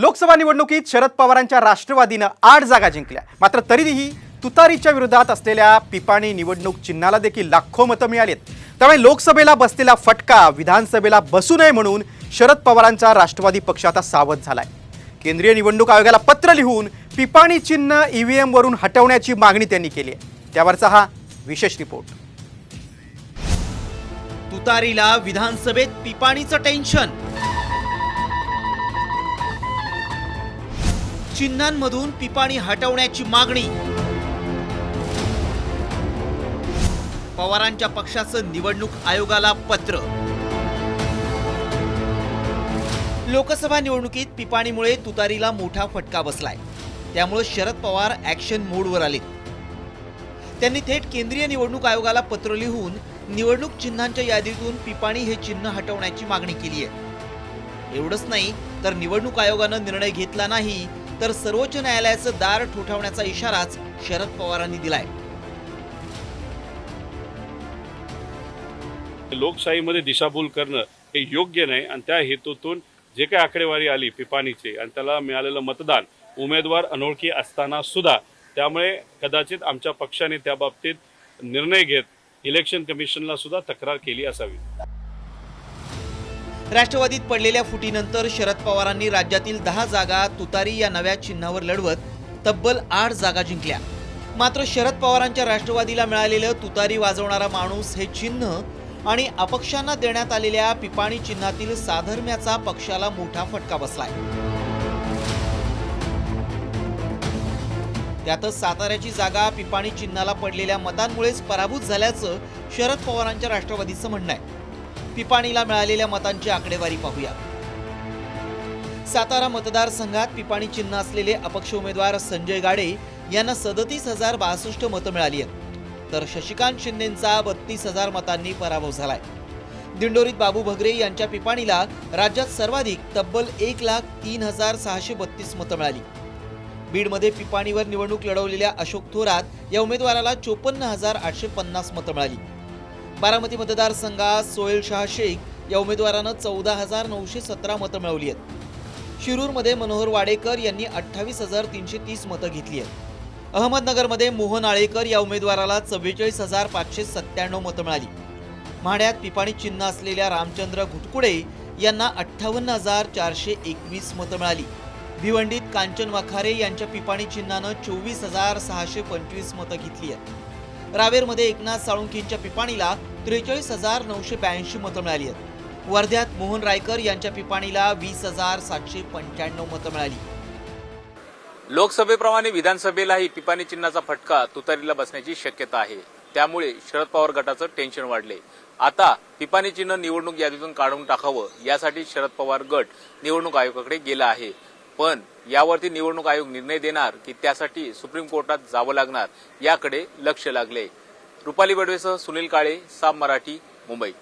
लोकसभा निवडणुकीत शरद पवारांच्या राष्ट्रवादीनं आठ जागा जिंकल्या. मात्र तरीही तुतारीच्या विरोधात असलेल्या पिपाणी निवडणूक चिन्हाला देखील लाखो मतं मिळालीत. त्यामुळे लोकसभेला बसलेला फटका विधानसभेला बसू नये म्हणून शरद पवारांचा राष्ट्रवादी पक्ष आता सावध झालाय. केंद्रीय निवडणूक आयोगाला पत्र लिहून पिपाणी चिन्ह ईव्हीएमवरून हटवण्याची मागणी त्यांनी केली आहे. त्यावरचा हा विशेष रिपोर्ट. तुतारीला विधानसभेत पिपाणीचं टेन्शन. चिन्हांमधून पिपाणी हटवण्याची मागणी. पवारांच्या पक्षाचं निवडणूक आयोगाला पत्र. लोकसभा निवडणुकीत पिपाणीमुळे तुतारीला मोठा फटका बसलाय. त्यामुळे शरद पवार ऍक्शन मोडवर आले त्यांनी थेट केंद्रीय निवडणूक आयोगाला पत्र लिहून निवडणूक चिन्हांच्या यादीतून पिपाणी हे चिन्ह हटवण्याची मागणी केली आहे एवढंच नाही तर निवडणूक आयोगानं निर्णय घेतला नाही तर सर्वोच्च न्यायालयाचं दार ठोठावण्याचा इशाराच शरद पवारांनी दिलाय. लोकशाहीमध्ये दिशाभूल करणं हे योग्य नाही आणि त्या हेतूतून जे काही आकडेवारी आली पिपाणीची आणि त्याला मिळालेलं मतदान उमेदवार अनोळखी असताना सुद्धा त्यामुळे कदाचित आमच्या पक्षाने त्या बाबतीत निर्णय घेत इलेक्शन कमिशनला सुद्धा तक्रार केली असावी. राष्ट्रवादीत पडलेल्या फुटीनंतर शरद पवारांनी राज्यातील दहा जागा तुतारी या नव्या चिन्हावर लढवत तब्बल आठ जागा जिंकल्या. मात्र शरद पवारांच्या राष्ट्रवादीला मिळालेलं तुतारी वाजवणारा माणूस हे चिन्ह आणि अपक्षांना देण्यात आलेल्या पिपाणी चिन्हातील साधर्म्याचा पक्षाला मोठा फटका बसलाय. त्यातच साताऱ्याची जागा पिपाणी चिन्हाला पडलेल्या मतांमुळेच पराभूत झाल्याचं शरद पवारांच्या राष्ट्रवादीचं म्हणणं आहे. पिपाणीला मिळालेल्या मतांची आकडेवारी पाहूया. सातारा मतदारसंघात पिपाणी चिन्ह असलेले अपक्ष उमेदवार संजय गाडे यांना सदतीस हजार बासष्ट मतं मिळाली आहेत. तर शशिकांत शिंदेचा बत्तीस हजार मतांनी पराभव झालाय. दिंडोरीत बाबू भगरे यांच्या पिपाणीला राज्यात सर्वाधिक तब्बल एक लाख तीन हजार सहाशे बत्तीस मतं मिळाली. बीडमध्ये पिपाणीवर निवडणूक लढवलेल्या अशोक थोरात या उमेदवाराला चोपन्न हजार आठशे पन्नास मतं मिळाली. बारामती मतदारसंघात सोहेल शाह शेख या उमेदवारानं चौदा हजार नऊशे सतरा मतं मिळवली आहेत. शिरूरमध्ये मनोहर वाडेकर यांनी अठ्ठावीस हजार तीनशे तीस मतं घेतली आहेत. अहमदनगरमध्ये मोहन आळेकर या उमेदवाराला चव्वेचाळीस हजार पाचशे सत्त्याण्णव मतं मिळाली. म्हाड्यात पिपाणी चिन्ह असलेल्या रामचंद्र घुटकुडे यांना अठ्ठावन्न हजार चारशे एकवीस मतं मिळाली. भिवंडीत कांचन वाखारे यांच्या पिपाणी चिन्हानं चोवीस हजार सहाशे पंचवीस मतं घेतली आहेत. रावेरमध्ये एकनाथ साळुंकींच्या पिपाणीला त्रेचाळीस हजार नऊशे ब्याऐंशी मतं मिळाली आहेत. वर्ध्यात मोहन रायकर यांच्या पिपाणीला वीस हजार सातशे पंच्याण्णव मतं मिळाली. लोकसभेप्रमाणे विधानसभेलाही पिपाणी चिन्हाचा फटका तुतारीला बसण्याची शक्यता आहे. त्यामुळे शरद पवार गटाचं टेन्शन वाढले. आता पिपाणी चिन्ह निवडणूक यादीतून काढून टाकावं यासाठी शरद पवार गट निवडणूक आयोगाकडे गेला आहे. पण यावरती निवडणूक आयोग निर्णय देणार की त्यासाठी सुप्रीम कोर्टात जावं लागणार याकडे लक्ष लागले. रुपाली बडवेसह सुनील काळे साम मराठी मुंबई.